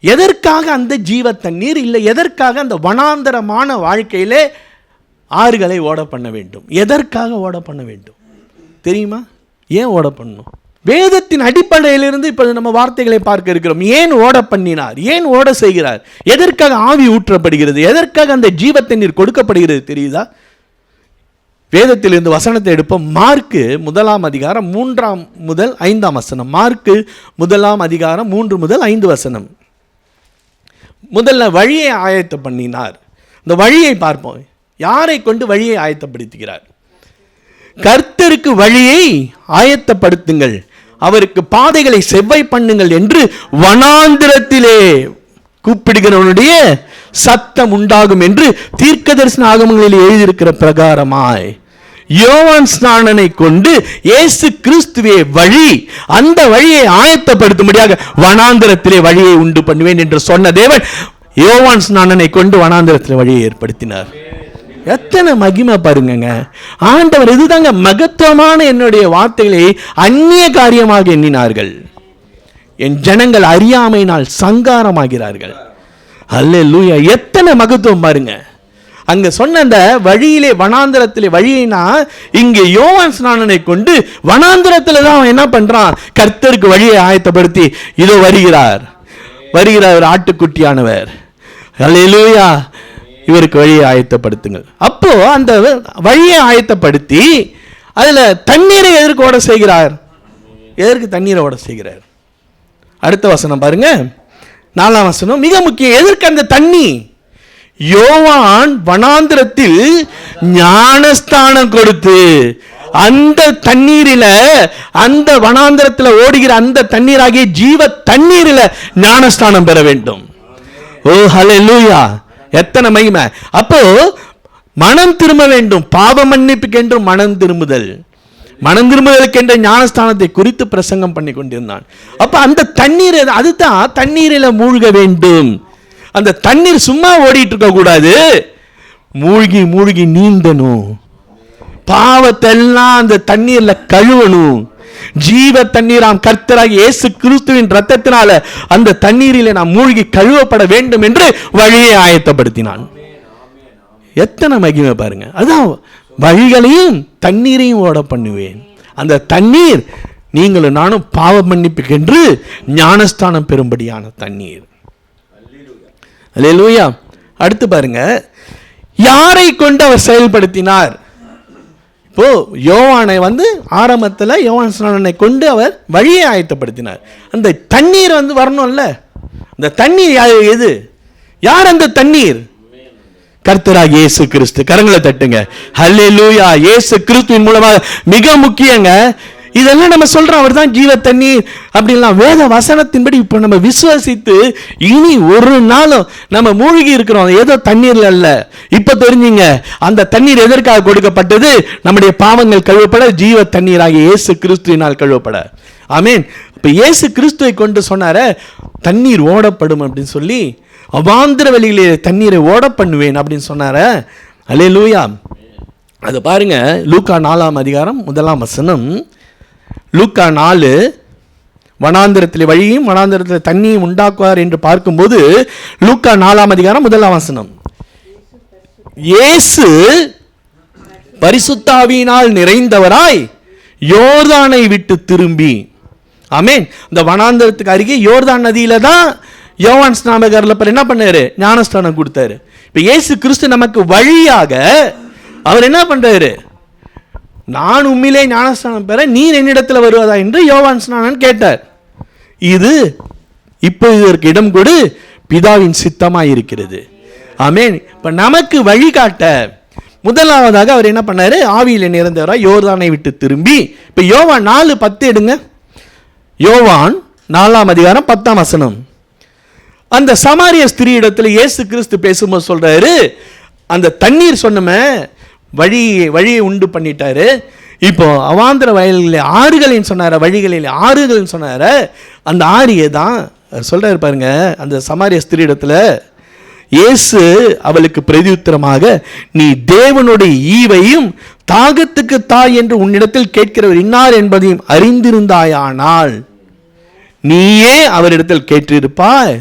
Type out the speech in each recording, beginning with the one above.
எதற்காக அந்த ஜீவ தண்ணீர் இல்லை? எதற்காக அந்த வனாந்தரமான வாழ்க்கையிலே ஆறுகளை ஓட பண்ண வேண்டும்? எதற்காக ஓட பண்ண வேண்டும்? தெரியுமா? ஏன் ஓட பண்ணணும்? வேதத்தின் அடிப்படையிலிருந்து இப்போ நம்ம வார்த்தைகளை பார்க்க இருக்கிறோம். ஏன் ஓட பண்ணினார்? ஏன் ஓட செய்கிறார்? எதற்காக ஆவி ஊற்றப்படுகிறது? எதற்காக அந்த ஜீவ தண்ணீர் கொடுக்கப்படுகிறது தெரியுதா? வேதத்தில் இருந்து வசனத்தை எடுப்போம். மார்க்கு முதலாம் அதிகாரம் மூன்றாம் முதல் ஐந்தாம் வசனம். மார்க்கு முதலாம் அதிகாரம் மூன்று முதல் ஐந்து வசனம். முதல்ல வழியை ஆயத்த பண்ணினார். இந்த வழியை பார்ப்போம். யாரை கொண்டு வழியை ஆயத்தப்படுத்துகிறார்? கர்த்தருக்கு வழியை ஆயத்தப்படுத்துங்கள். அவருக்கு பாதைகளை செவ்வாய் பண்ணுங்கள் என்று வனாந்திரத்திலே கூப்பிடுகிறவனுடைய சத்தம் உண்டாகும் என்று தீர்க்கதரிசன ஆகமங்களில் எழுதியிருக்கிற பிரகாரமாய். யோவான் ஸ்நானனை கொண்டு இயேசு கிறிஸ்துவே வழி அந்த வழியை ஆயத்தப்படுத்தும்படியாக வனாந்திரத்திலே வழியை உண்டு பண்ணுவேன் என்று சொன்ன தேவன் யோவான் ஸ்நானனை கொண்டு வனாந்திரத்தில் வழியை ஏற்படுத்தினார். எத்தனை மகிமை பாருங்கங்க. ஆண்டவர் இதுதாங்க மகத்துவமான என்னுடைய வார்த்தைகளை அந்நிய காரியமாக எண்ணினார்கள். என் ஜனங்கள் அறியாமையினால் சங்காரமாகிறார்கள். அல்ல லூயா எத்தனை மகத்துவம் பாருங்க. அங்க சொன்ன அந்த வழியிலே வனாந்திரத்திலே வழியினா இங்கே யோவான் ஸ்நானனை கொண்டு வனாந்திரத்தில் தான் அவன் என்ன பண்றான்? கர்த்தருக்கு வழியை ஆயத்தப்படுத்தி இதோ வருகிறார். வருகிறார் ஒரு ஆட்டுக்குட்டியானவர். அல்லேலூயா இவருக்கு வழியை ஆயத்தப்படுத்துங்கள். அப்போ அந்த வழியை ஆயத்தப்படுத்தி அதுல தண்ணீரை எதற்கு ஓட செய்கிறார்? எதற்கு தண்ணீரை ஓட செய்கிறார்? அடுத்த வசனம் பாருங்க. நாலாம் வசனம் மிக முக்கியம் எதற்கு அந்த தண்ணி? யோவான் வனாந்திரத்தில் ஞானஸ்தானம் கொடுத்து அந்த தண்ணீரில அந்த வனாந்திரத்தில் ஓடுகிற அந்த தண்ணீராகிய ஜீவ தண்ணீரில ஞானஸ்தானம் பெற வேண்டும். ஓ ஹalleluya. எத்தனை மகிமை. அப்போ மனம் திரும்ப வேண்டும். பாவ மன்னிப்புக்கென்று மனம் திரும்புதல். மனம் திரும்புதலுக்கென்ற ஞானஸ்தானத்தை குறித்து பிரசங்கம் பண்ணி கொண்டிருந்தான் அப்ப அந்த தண்ணீர் அதுதான் தண்ணீரில் மூழ்க வேண்டும். அந்த தண்ணீர் சும்மா ஓடிட்டு இருக்க கூடாது. மூழ்கி மூழ்கி நீந்தணும். பாவத்தெல்லாம் அந்த தண்ணீர்ல கழுவணும். ஜீவ தண்ணீராம் கர்த்தராக இயேசு கிறிஸ்துவின் ரத்தத்தினால அந்த தண்ணீரில் நாம் மூழ்கி கழுவப்பட வேண்டும் என்று வழியை ஆயத்தப்படுத்தினான். எத்தனை மகிமை பாருங்க. அதான் வழிகளையும் தண்ணீரையும் ஓட பண்ணுவேன். அந்த தண்ணீர் நீங்களும் நானும் பாவ மன்னிப்புக்கென்று ஞானஸ்தானம் பெறும்படியான தண்ணீர். அல்லேலூயா அடுத்து பாருங்க. யாரை கொண்டு அவர் செயல்படுத்தினார்? இப்போ யோவானை வந்து ஆரம்பத்தில் யோவான் ஸ்நானனை கொண்டு அவர் வழியை ஆயத்தப்படுத்தினார். அந்த தண்ணீர் வந்து வரணும்ல? அந்த தண்ணீர் யா- எது? யார் அந்த தண்ணீர்? கர்த்தராக இயேசு கிறிஸ்து. கரங்களை தட்டுங்க. ஹல்லேலூயா இயேசு கிறிஸ்துவின் மூலமாக மிக முக்கியங்க. இதெல்லாம் நம்ம சொல்கிறோம் அவர் தான் ஜீவ தண்ணீர் அப்படின்லாம். வேத வசனத்தின்படி இப்போ நம்ம விசுவசித்து இனி ஒரு நாளும் நம்ம மூழ்கி இருக்கிறோம். ஏதோ தண்ணீரில் அல்ல. இப்போ தெரிஞ்சுங்க அந்த தண்ணீர் எதற்காக கொடுக்கப்பட்டது? நம்முடைய பாவங்கள் கழுவப்பட ஜீவ தண்ணீராகிய இயேசு கிறிஸ்துவினால் கழுவப்பட. ஆமீன். இப்போ இயேசு கிறிஸ்துவை கொண்டு சொன்னார தண்ணீர் ஓடப்படும் அப்படின்னு சொல்லி அவாந்திர வெளியிலே தண்ணீரை ஓட பண்ணுவேன் அப்படின்னு சொன்னார. அலே லூயா அது பாருங்க லூக்கா நாலாம் அதிகாரம் முதலாம் வசனம். லூக்கா நாலு வனாந்திரத்தில் வழியும் வனாந்திரத்தில் தண்ணியும் உண்டாக்குவார் என்று பார்க்கும்போது லூக்கா நாலாம் அதிகாரம் முதலாம் வசனம். இயேசு பரிசுத்தாவியினால் நிறைந்தவராய் யோர்தானை விட்டு திரும்பி. ஆமென். இந்த வனாந்தரத்துக்கு அருகே யோர்தான் நதியில தான் யோவான் ஸ்நாபகர்ல என்ன பண்ணாரு? ஞானஸ்தானம் கொடுத்தாரு. இப்போ இயேசு கிறிஸ்து நமக்கு வழியாக அவர் என்ன பண்ணுறாரு நான் உண்மையிலே ஞானஸ்தானம் பெற நீர் என்னிடத்தில் வருவதா என்று யோவான் ஸ்நானன் கேட்டார். இது இப்போ இதற்கு இடம் கொடு பிதாவின் சித்தமாக இருக்கிறது ஆமென். இப்போ நமக்கு வழிகாட்ட முதலாவதாக அவர் என்ன பண்ணார்? ஆவியில் நிறந்தவராக யோர்தானை விட்டு திரும்பி இப்போ யோவான் நாலு பத்து எடுங்க. யோவான் நாலாம் அதிகாரம் பத்தாம் வசனம். அந்த சமாரிய ஸ்திரீ இடத்துல இயேசு கிறிஸ்து பேசும்போது சொல்கிறாரு அந்த தண்ணீர் சொன்னமே வழி வழியை உண்டு பண்ணிட்டாரு. இப்போ அவாந்திர வயல்களில் ஆறுகளின் சொன்னார? வழிகளில் ஆறுகள்னு சொன்னார? அந்த ஆரியை தான் சொல்கிறார் பாருங்க அந்த சமாரிய ஸ்திரீ இயேசு அவளுக்கு பிரதியுத்தரமாக நீ தேவனுடைய ஈவையும் தாகத்துக்கு தாய் என்று உன்னிடத்தில் கேட்கிறவர் இன்னார் என்பதையும் அறிந்திருந்தாயானால் நீயே அவரிடத்தில் கேட்டிருப்பாய்.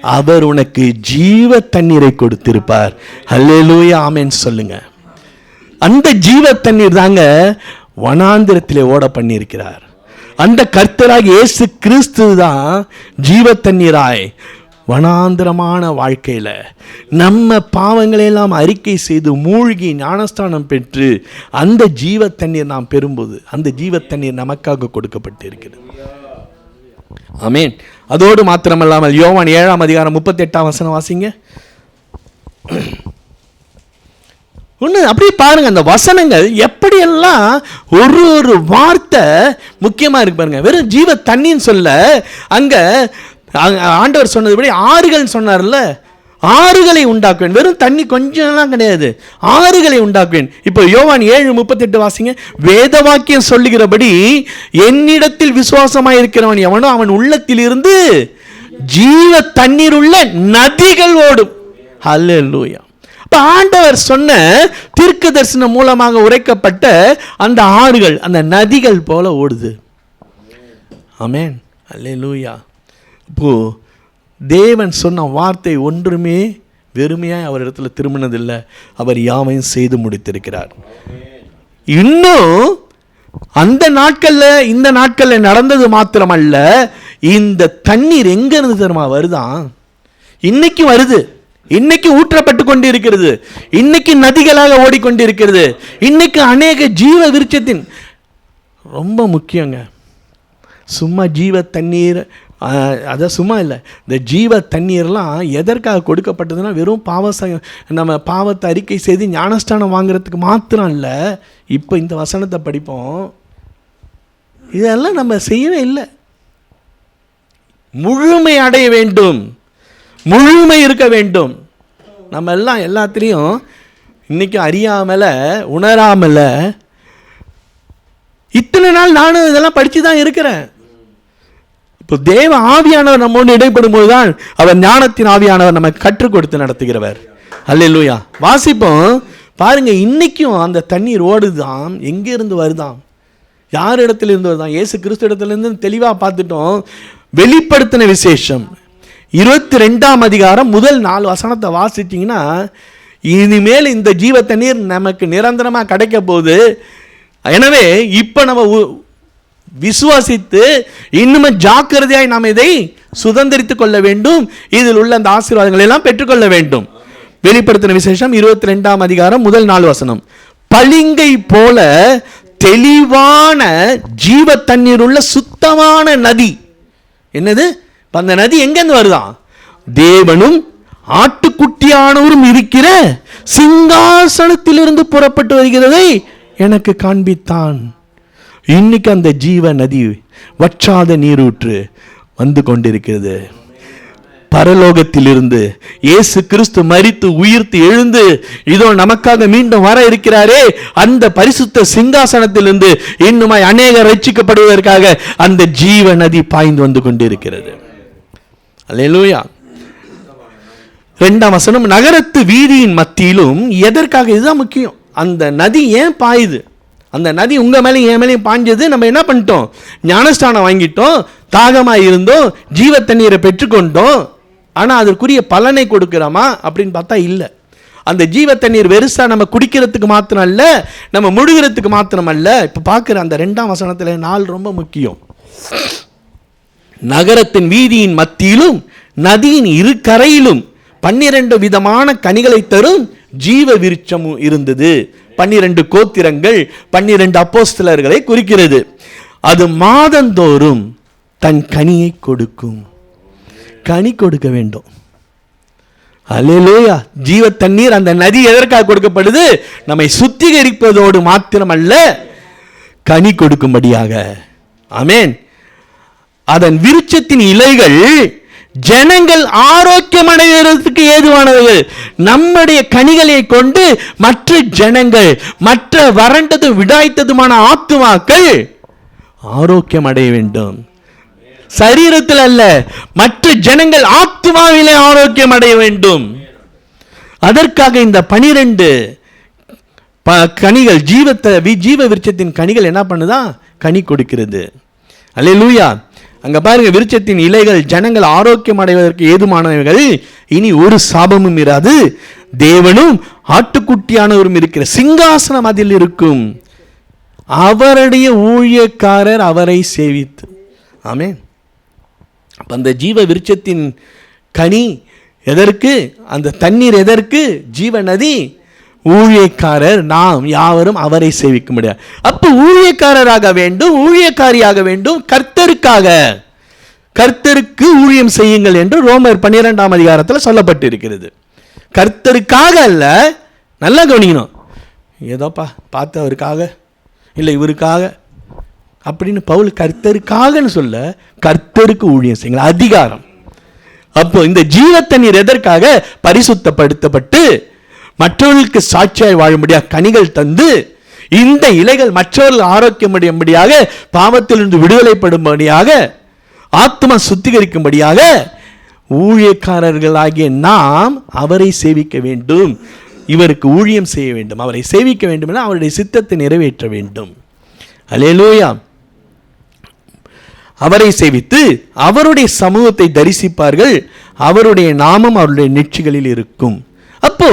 அவர் உனக்கு ஜீவ தண்ணீரை கொடுத்திருப்பார். ஹல்லேலூயா ஆமேன்னு சொல்லுங்கள் அந்த ஜீவ தண்ணீர் தாங்க வனாந்திரத்திலே ஓட பண்ணியிருக்கிறார் அந்த கர்த்தராக இயேசு கிறிஸ்து தான் ஜீவ தண்ணீராய் வனாந்திரமான வாழ்க்கையில் நம்ம பாவங்களை எல்லாம் அறிக்கை செய்து மூழ்கி ஞானஸ்தானம் பெற்று அந்த ஜீவ தண்ணீர் நாம் பெறும்போது அந்த ஜீவ தண்ணீர் நமக்காக கொடுக்கப்பட்டு இருக்கிறது ஆமென். அதோடு மாத்திரமல்லாமல் யோவான் ஏழாம் அதிகாரம் முப்பத்தி எட்டாம் வசனம் வாசிங்க. ஒன்று அப்படியே பாருங்க அந்த வசனங்கள் எப்படியெல்லாம் ஒரு ஒரு வார்த்தை முக்கியமாக இருக்கு பாருங்க. வெறும் ஜீவ தண்ணின்னு சொல்ல அங்கே ஆண்டவர் சொன்னதுபடி ஆறுகள் சொன்னார்ல ஆறுகளை உண்டாக்குவேன். வெறும் தண்ணி கொஞ்சம்லாம் கிடையாது. ஆறுகளை உண்டாக்குவேன். இப்போ யோவான் ஏழு முப்பத்தெட்டு வாசிங்க. வேத வாக்கியம் சொல்லுகிறபடி என்னிடத்தில் விசுவாசமாக இருக்கிறவன் எவனோ அவன் உள்ளத்தில் இருந்து ஜீவ தண்ணீர் உள்ள நதிகள் ஓடும். ஹல்லேலூயா அப்ப ஆண்டவர் சொன்ன தீர்க்க தரிசனம் மூலமாக உரைக்கப்பட்ட அந்த ஆறுகள் அந்த நதிகள் போல ஓடுது. ஐமேன் அல்லே லூயா இப்போ தேவன் சொன்ன வார்த்தை ஒன்றுமே வெறுமையாக அவர் இடத்துல திரும்பினதில்லை. அவர் யாவையும் செய்து முடித்திருக்கிறார். இன்னும் அந்த நாட்களில் இந்த நாட்களில் நடந்தது மாத்திரமல்ல இந்த தண்ணீர் எங்கேருந்து தெரியுமா வருதான் இன்னைக்கு வருது. இன்னைக்கு ஊற்றப்பட்டு கொண்டு இருக்கிறது இன்னைக்கு நதிகளாக ஓடிக்கொண்டிருக்கிறது. இன்னைக்கு அநேக ஜீவ விருட்சத்தின் ரொம்ப முக்கியங்க. சும்மா ஜீவ தண்ணீர் அதான் சும்மா இல்லை. இந்த ஜீவ தண்ணீர்லாம் எதற்காக கொடுக்கப்பட்டதுன்னா வெறும் பாவ நம்ம பாவத்தை அறிக்கை செய்து ஞானஸ்தானம் வாங்குறதுக்கு மாத்திரம் இல்லை. இப்போ இந்த வசனத்தை படிப்போம். இதெல்லாம் நம்ம செய்யவே இல்லை. முழுமை அடைய வேண்டும். முழுமை இருக்க வேண்டும். நம்ம எல்லாம் எல்லாத்துலேயும் இன்றைக்கும் அறியாமல உணராமல இத்தனை நாள் நானும் இதெல்லாம் படித்து தான் இருக்கிறேன். இப்போ தேவ ஆவியானவர் நம்மோடு இடைப்படும் போதுதான் அவர் ஞானத்தின் ஆவியானவர் நம்ம கற்றுக் கொடுத்து நடத்துகிறவர். அல்லா வாசிப்போம். பாருங்க இன்னைக்கும் அந்த தண்ணீர் ஓடுதான் எங்கேருந்து வருதாம்? யார் இடத்துல இருந்து வருதான் இயேசு கிறிஸ்து இடத்துல இருந்து தெளிவாக பார்த்துட்டோம். வெளிப்படுத்தின விசேஷம். இருபத்தி ரெண்டாம் அதிகாரம் முதல் நாலு வசனத்தை வாசிச்சிங்கன்னா இனிமேல் இந்த ஜீவ தண்ணீர் நமக்கு நிரந்தரமாக கிடைக்க போகுது. எனவே இப்போ நம்ம உ- விசுவாசித்து இன்னுமே ஜாக்கிரதையாய் நாம் இதை சுதந்திரித்து கொள்ள வேண்டும். இதில் உள்ள அந்த ஆசீர்வாதங்களை எல்லாம் பெற்றுக்கொள்ள வேண்டும். வெளிப்படுத்தின விசேஷம் இருபத்தி ரெண்டாம் அதிகாரம் முதல் நாலு வசனம். பளிங்கை போல தெளிவான ஜீவ தண்ணீர் உள்ள சுத்தமான நதி. என்னது? அந்த நதி எங்கேருந்து வருதான் தேவனும் ஆட்டுக்குட்டியானவரும் இருக்கிற சிங்காசனத்திலிருந்து புறப்பட்டு வருகிறதை எனக்கு காண்பித்தான். இன்னைக்கு அந்த ஜீவ நதி வற்றாத நீரூற்று வந்து கொண்டிருக்கிறது. பரலோகத்திலிருந்து இயேசு கிறிஸ்து மரித்து உயிர்த்து எழுந்து இதோ நமக்காக மீண்டும் வர இருக்கிறாரே அந்த பரிசுத்த சிங்காசனத்திலிருந்து இன்னுமாய் அநேகர் ரட்சிக்கப்படுவதற்காக அந்த ஜீவ நதி பாய்ந்து வந்து கொண்டிருக்கிறது. அல்லேலூயா. ரெண்டாம் வசனம் நகரத்து வீதியின் மத்தியிலும் எதற்காக இதுதான் முக்கியம். அந்த நதி ஏன் பாயுது? அந்த நதி உங்கள் மேலேயும் என் மேலேயும் பாஞ்சது நம்ம என்ன பண்ணிட்டோம்? ஞானஸ்தானம் வாங்கிட்டோம் தாகமாக இருந்தோம் ஜீவ தண்ணீரை பெற்றுக்கொண்டோம். ஆனால் அதற்குரிய பலனை கொடுக்குறோமா? அப்படின்னு பார்த்தா இல்லை. அந்த ஜீவ தண்ணீர் வெறுசாக நம்ம குடிக்கிறதுக்கு மாத்திரம் அல்ல நம்ம முழுகிறதுக்கு மாத்திரம் அல்ல. இப்போ பார்க்குற அந்த ரெண்டாம் வசனத்தில் நாள் ரொம்ப முக்கியம். நகரத்தின் வீதியின் மத்தியிலும் நதியின் இரு கரையிலும் பன்னிரண்டு விதமான கனிகளை தரும் ஜீவ விருட்சமும் இருந்தது. பன்னிரண்டு கோத்திரங்கள் பன்னிரண்டு அப்போஸ்தலர்களை குறிக்கிறது. அது மாதந்தோறும் தன் கனியை கொடுக்கும். கனி கொடுக்க வேண்டும். அலையிலேயா ஜீவ தண்ணீர் அந்த நதி எதற்காக கொடுக்கப்படுது? நம்மை சுத்திகரிப்பதோடு மாத்திரமல்ல கனி கொடுக்கும்படியாக. ஆமென். அதன் விருட்சத்தின் இலைகள் ஜனங்கள் ஆரோக்கியம் அடைகிறதுக்கு ஏதுவானவர்கள் நம்முடைய கனிகளை கொண்டு மற்ற ஜனங்கள் மற்ற வறண்டதும் விடாய்த்ததுமான ஆத்துமாக்கள் ஆரோக்கியம் அடைய வேண்டும். சரீரத்தில் அல்ல மற்ற ஜனங்கள் ஆத்மாவிலே ஆரோக்கியம் அடைய வேண்டும். அதற்காக இந்த பனிரெண்டு ப கனிகள் ஜீவத்தை ஜீவ விருட்சத்தின் கனிகள் என்ன பண்ணுதா? கனி கொடுக்கிறது. அல்லேலூயா. அங்கே பாருங்க விருட்சத்தின் இலைகள் ஜனங்கள் ஆரோக்கியம் அடைவதற்கு ஏதுமானவைகள். இனி ஒரு சாபமும் இராது. தேவனும் ஆட்டுக்குட்டியானவரும் இருக்கிற சிங்காசனம் அதில் இருக்கும். அவருடைய ஊழியக்காரர் அவரை சேவித்து. ஆமே அப்போ அந்த ஜீவ விருட்சத்தின் கனி எதற்கு? அந்த தண்ணீர் எதற்கு? ஜீவ நதி ஊழியக்காரர் நாம் யாவரும் அவரை சேவிக்க முடியாது. அப்போ ஊழியக்காரராக வேண்டும் ஊழியக்காரியாக வேண்டும் கர்த்தருக்காக. கர்த்தருக்கு ஊழியம் செய்யுங்கள் என்று ரோமர் பன்னிரெண்டாம் அதிகாரத்தில் சொல்லப்பட்டிருக்கிறது. கர்த்தருக்காக அல்ல நல்லா கவனிக்கணும். ஏதோப்பா பார்த்து அவருக்காக இல்லை இவருக்காக. அப்படின்னு பவுல் கர்த்தருக்காகன்னு சொல்ல கர்த்தருக்கு ஊழியம் செய்யுங்கள். அதிகாரம். அப்போ இந்த ஜீவத்தண்ணீர் எதற்காக பரிசுத்தப்படுத்தப்பட்டு மற்றவர்களுக்கு சாட்சியாய் வாழும்படியாக கனிகள் தந்து இந்த இலைகள் மற்றவர்கள் ஆரோக்கியமடையும்படியாக பாவத்திலிருந்து விடுதலைப்படும்படியாக ஆத்மா சுத்திகரிக்கும்படியாக ஊழியக்காரர்களாகிய நாம் அவரை சேவிக்க வேண்டும். இவருக்கு ஊழியம் செய்ய வேண்டும். அவரை சேவிக்க வேண்டும் என அவருடைய சித்தத்தை நிறைவேற்ற வேண்டும். அலேலூயா அவரை சேவித்து அவருடைய சமூகத்தை தரிசிப்பார்கள். அவருடைய நாமம் அவருடைய நெற்றிகளில் இருக்கும். அப்போ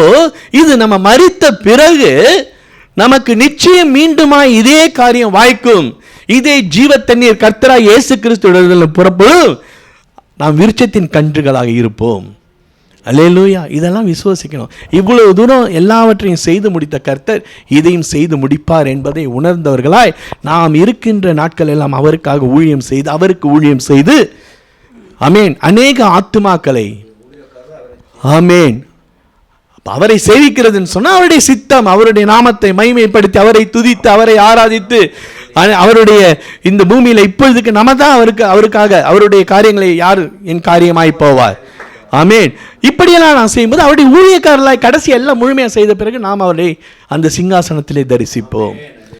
இது நம்ம மறித்த பிறகு நமக்கு நிச்சயம் மீண்டுமா இதே காரியம் வாய்க்கும். இதே ஜீவ தண்ணீர் கர்த்தரா இயேசு கிறிஸ்து புறப்படும் நாம் விருட்சத்தின் கன்றுகளாக இருப்போம். அல்லேலூயா. இதெல்லாம் விசுவசிக்கணும். இவ்வளவு தூரம் எல்லாவற்றையும் செய்து முடித்த கர்த்தர் இதையும் செய்து முடிப்பார் என்பதை உணர்ந்தவர்களாய் நாம் இருக்கின்ற நாட்கள் எல்லாம் அவருக்காக ஊழியம் செய்து அவருக்கு ஊழியம் செய்து அமேன். அநேக ஆத்துமாக்களை அமேன். அவரை சேவிக்கிறதுன்னு சொன்னால் அவருடைய சித்தம் அவருடைய நாமத்தை மைமைப்படுத்தி அவரை துதித்து அவரை ஆராதித்து அவருடைய இந்த பூமியில இப்பொழுதுக்கு நம்ம தான் அவருக்கு அவருக்காக அவருடைய காரியங்களை யார் என் காரியமாய் போவார்? ஆமேன். இப்படியெல்லாம் நான் செய்யும்போது அவருடைய ஊழியக்காரர்களாய் கடைசி எல்லாம் முழுமையாக செய்த பிறகு நாம் அவரை அந்த சிங்காசனத்திலே தரிசிப்போம்.